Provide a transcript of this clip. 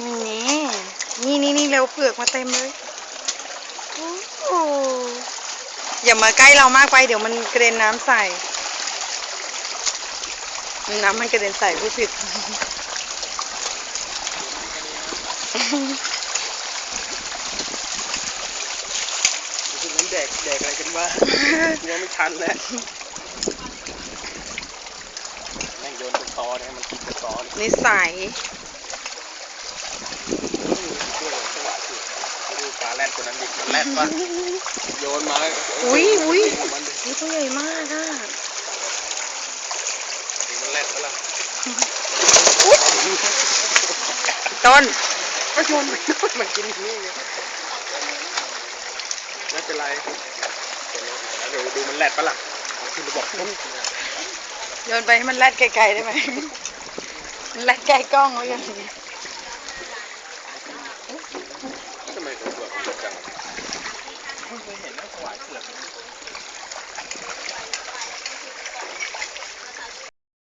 นี่นี่นี่นี่เร็วเปลือกมาเต็มเลยโอ้โหอย่ามาใกล้เรามากไป เดี๋ยวมันกระเด็นน้ำใส่ น้ำมันกระเด็นใส่ผู้ผิดคือมันแดกแดกอะไรกันวะกูว่าไม่ทันแล้วแม่งโยนเป็นตอเนี่ยมันกินเป็นตอเนี่ยนิสัยด้วยสวัสดิ์สิดู ปลาแรดตัวนั้นดิมันแรดปะโยนมาอุ้ยอุ้ยมันดินี่ตัวใหญ่มากอะมันแรดปะล่ะต้นก็โยนไปโยนมันกินนี่ไงไม่เป็นไรเดี๋ยวดูมันแรดปะล่ะคือระบอกต้นโยนไปให้มันแลดไกลๆได้ไหมมันแลดไกลกล้องแล้วยังทำไมตัวเปลือกมันเยอะ จังไม่เคยเห็นนะสวายเปลือก